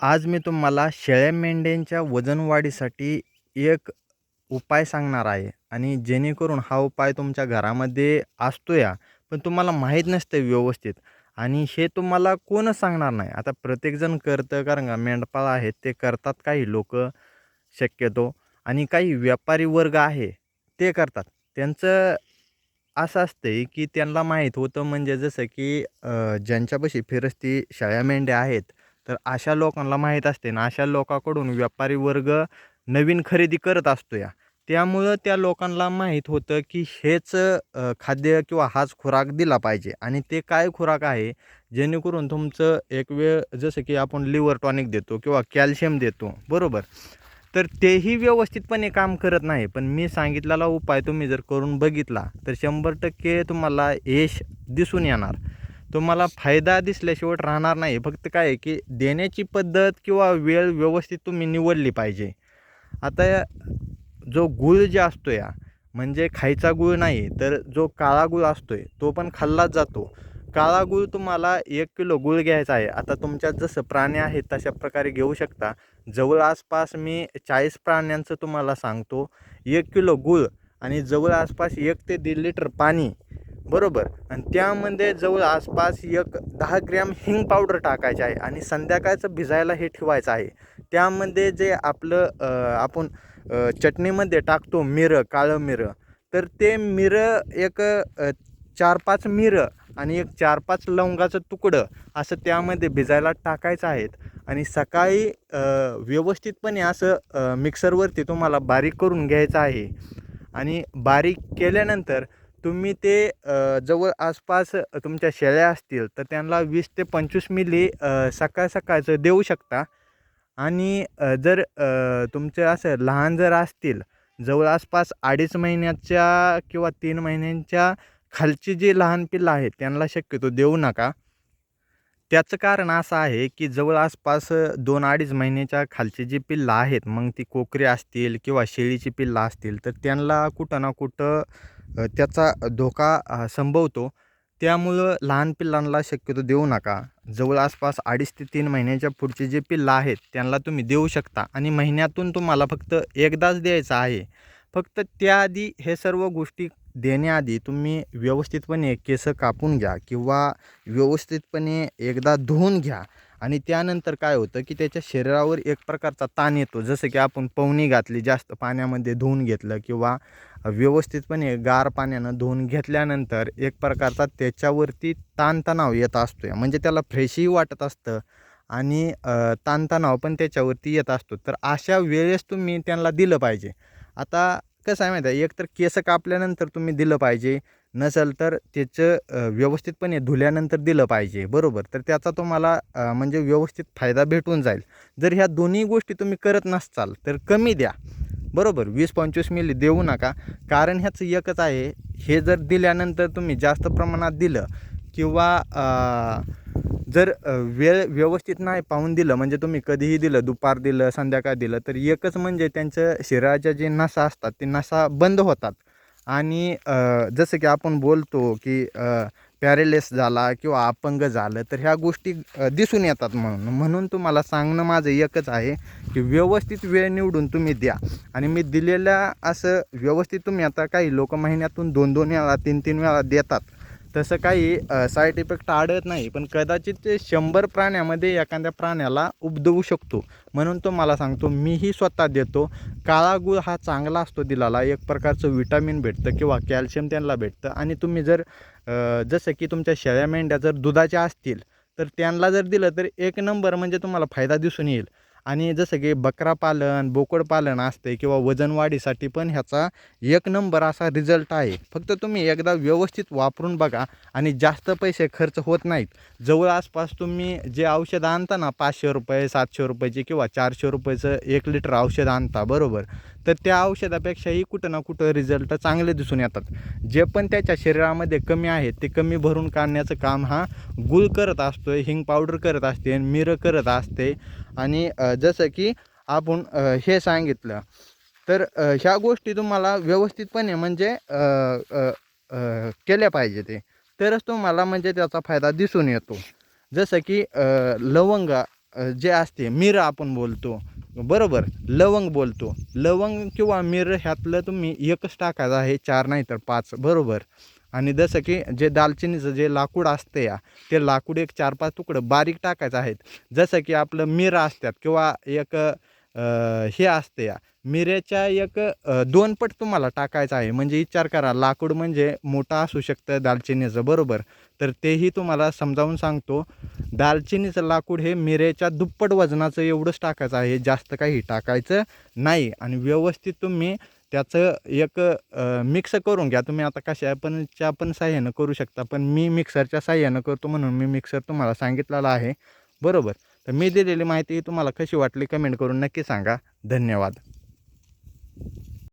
आज मी तुम्हाला शेळ्या मेंढ्यांच्या वजनवाढीसाठी एक उपाय सांगणार आहे आणि जेणेकरून हा उपाय तुमच्या घरामध्ये असतो या पण तुम्हाला माहीत नसतं व्यवस्थित. आणि हे तुम्हाला कोणच सांगणार नाही. आता प्रत्येकजण करतं कारण का मेंढपाळ आहेत ते करतात काही लोक शक्यतो. आणि काही व्यापारी वर्ग आहे ते करतात. त्यांचं असं असते की त्यांना माहीत होतं म्हणजे जसं की ज्यांच्यापाशी फिरस्ती शेळ्या मेंढ्या आहेत तर अशा लोकांना माहीत असते ना अशा लोकांकडून व्यापारी वर्ग नवीन खरेदी करत असतो या. त्यामुळं त्या लोकांना माहीत होतं की हेच खाद्य किंवा हाच खुराक दिला पाहिजे. आणि ते काय खुराक आहे? जेणेकरून तुमचं एक वेळ जसं की आपण लिव्हर टॉनिक देतो किंवा कॅल्शियम देतो बरोबर? तर तेही व्यवस्थितपणे काम करत नाही. पण मी सांगितलेला उपाय तुम्ही जर करून बघितला तर शंभर टक्के तुम्हाला यश दिसून येणार. तुम्हाला फायदा दिसल्याशिवाय राहणार नाही. फक्त काय आहे की देण्याची पद्धत किंवा वेळ व्यवस्थित तुम्ही निवडली पाहिजे. आता जो गुळ जे असतो या म्हणजे खायचा गूळ नाही तर जो काळा गुळ असतो आहे तो पण खाल्लाच जातो. काळा गुळ तुम्हाला एक किलो गुळ घ्यायचा आहे. आता तुमच्यात जसं प्राणी आहेत तशा प्रकारे घेऊ शकता. जवळ आसपास मी चाळीस प्राण्यांचं तुम्हाला सांगतो. एक किलो गूळ आणि जवळ आसपास एक ते दीड लिटर पाणी बरोबर. आणि त्यामध्ये जवळ आसपास एक दहा ग्रॅम हिंग पावडर टाकायचे आहे आणि संध्याकाळचं भिजायला हे ठेवायचं आहे. त्यामध्ये जे आपलं आपण चटणीमध्ये टाकतो मिरं काळं मिरं तर ते मिरं एक चार पाच मिरं आणि एक चार पाच लवंगाचं तुकडं असं त्यामध्ये भिजायला टाकायचं आहेत. आणि सकाळी व्यवस्थितपणे असं मिक्सरवरती तुम्हाला बारीक करून घ्यायचं आहे. आणि बारीक केल्यानंतर तुम्ही ते जवळ आसपास तुमच्या शेळ्या असतील तर त्यांना वीस ते पंचवीस मिली सकाळ सकाळचं देऊ शकता. आणि जर तुमचं असं लहान जर असतील जवळ आसपास अडीच महिन्याच्या किंवा तीन महिन्यांच्या खालची जी लहान पिल्लं आहेत त्यांना शक्यतो देऊ नका. त्याचं कारण असं आहे की जवळ आसपास दोन अडीच महिन्याच्या खालची जी पिल्लं आहेत मग ती कोकरी असतील किंवा शेळीची पिल्लं असतील तर त्यांना कुठं ना कुठं त्याचा धोका संभवतो. त्यामुळं लहान पिल्लांना शक्यतो देऊ नका. जवळ आसपास अडीच ते तीन महिन्याच्या पुढचे जे पिल्लं आहेत त्यांना तुम्ही देऊ शकता. आणि महिन्यातून तुम्हाला फक्त एकदाच द्यायचं आहे. फक्त त्याआधी हे सर्व गोष्टी देण्याआधी तुम्ही व्यवस्थितपणे केसं कापून घ्या किंवा व्यवस्थितपणे एकदा धुवून घ्या. आणि त्यानंतर काय होतं की त्याच्या शरीरावर एक प्रकारचा ताण येतो. जसं की आपण पवनी घातली जास्त पाण्यामध्ये धुवून घेतलं किंवा व्यवस्थितपणे गार पाण्यानं धुवून घेतल्यानंतर एक प्रकारचा त्याच्यावरती ताणतणाव येत असतो आहे म्हणजे त्याला फ्रेशही वाटत असतं आणि ताणतणाव पण त्याच्यावरती येत असतो. तर अशा वेळेस तुम्ही त्यांना दिलं पाहिजे. आता कसं आहे माहिती आहे? एक तर केस कापल्यानंतर तुम्ही दिलं पाहिजे नसेल तर त्याचं व्यवस्थितपणे धुल्यानंतर दिलं पाहिजे. बरोबर? तर त्याचा तुम्हाला म्हणजे व्यवस्थित फायदा भेटून जाईल. जर ह्या दोन्ही गोष्टी तुम्ही करत नसाल तर कमी द्या. बरोबर? वीस पंचवीस मिली देऊ नका. कारण ह्याचं एकच आहे हे जर दिल्यानंतर तुम्ही जास्त प्रमाणात दिलं किंवा जर वेळ व्यवस्थित नाही पाहून दिलं म्हणजे तुम्ही कधीही दिलं दुपार दिलं संध्याकाळ दिलं तर एकच म्हणजे त्यांचं शरीराच्या जे नसा असतात ते नसा बंद होतात. आणि जसं की आपण बोलतो की पॅरेलेस झाला किंवा अपंग झालं तर ह्या गोष्टी दिसून येतात म्हणून. म्हणून तुम्हाला सांगणं माझं एकच आहे की व्यवस्थित वेळ निवडून तुम्ही द्या. आणि मी दिलेल्या असं व्यवस्थित तुम्ही आता काही लोक महिन्यातून दोन दोन वेळा तीन तीन वेळा देतात. तसं काही साईड इफेक्ट आढळत नाही पण कदाचित ते शंभर प्राण्यामध्ये एखाद्या प्राण्याला उपदवू शकतो. म्हणून तो मला सांगतो मीही स्वतः देतो. काळा गुळ हा चांगला असतो दिलाला. एक प्रकारचं विटामिन भेटतं किंवा कॅल्शियम त्यांना भेटतं. आणि तुम्ही जर जसं की तुमच्या शेळ्या मेंढ्या जर दुधाच्या असतील तर त्यांना जर दिलं तर एक नंबर म्हणजे तुम्हाला फायदा दिसून येईल. आणि जसं की बकरा पालन बोकड पालन असते किंवा वजनवाढीसाठी पण ह्याचा एक नंबर असा रिझल्ट आहे. फक्त तुम्ही एकदा व्यवस्थित वापरून बघा आणि जास्त पैसे खर्च होत नाहीत. जवळ आसपास तुम्ही जे औषध आणता ना पाचशे रुपये सातशे रुपयाचे किंवा चारशे रुपयाचं एक लिटर औषध आणता बरोबर? तर त्या औषधापेक्षाही कुठं ना कुठं रिझल्ट चांगले दिसून येतात. जे पण त्याच्या शरीरामध्ये कमी आहे ते कमी भरून काढण्याचं काम हा गुळ करत असतो हिंग पावडर करत असते मिरं करत असते. आणि जसं की आपण हे सांगितलं. तर ह्या गोष्टी तुम्हाला व्यवस्थितपणे म्हणजे केल्या पाहिजे ते. तरच तुम्हाला म्हणजे त्याचा फायदा दिसून येतो. जसं की लवंग जे असते मिरं आपण बोलतो. बरोबर. लवंग बोलतो. लवंग किंवा मिर ह्यातलं तुम्ही एकच टाकायचं आहे चार नाही तर पाच. बरोबर. आणि जसं की जे दालचिनीचं जे लाकूड असते या ते लाकूड एक चार पाच तुकडं बारीक टाकायचं आहेत. जसं की आपलं मिरं असतात किंवा एक हे असते या. मिऱ्याच्या एक दोन पट तुम्हाला टाकायचं आहे. म्हणजे विचार करा लाकूड म्हणजे मोठा असू शकतं दालचिनीचं बरोबर. तर तेही तुम्हाला समजावून सांगतो. दालचिनीचं लाकूड हे मिरेच्या दुप्पट वजनाचं एवढंच टाकायचं आहे. जास्त काही टाकायचं नाही. आणि व्यवस्थित तुम्ही त्याचं एक मिक्स करून घ्या. तुम्ही आता कशा पणच्या पण साह्यानं करू शकता. पण मी मिक्सरच्या साह्यानं करतो म्हणून मी मिक्सर तुम्हाला सांगितलेला आहे. बरोबर. तर मी दिलेली माहिती तुम्हाला कशी वाटली कमेंट करून नक्की सांगा. धन्यवाद.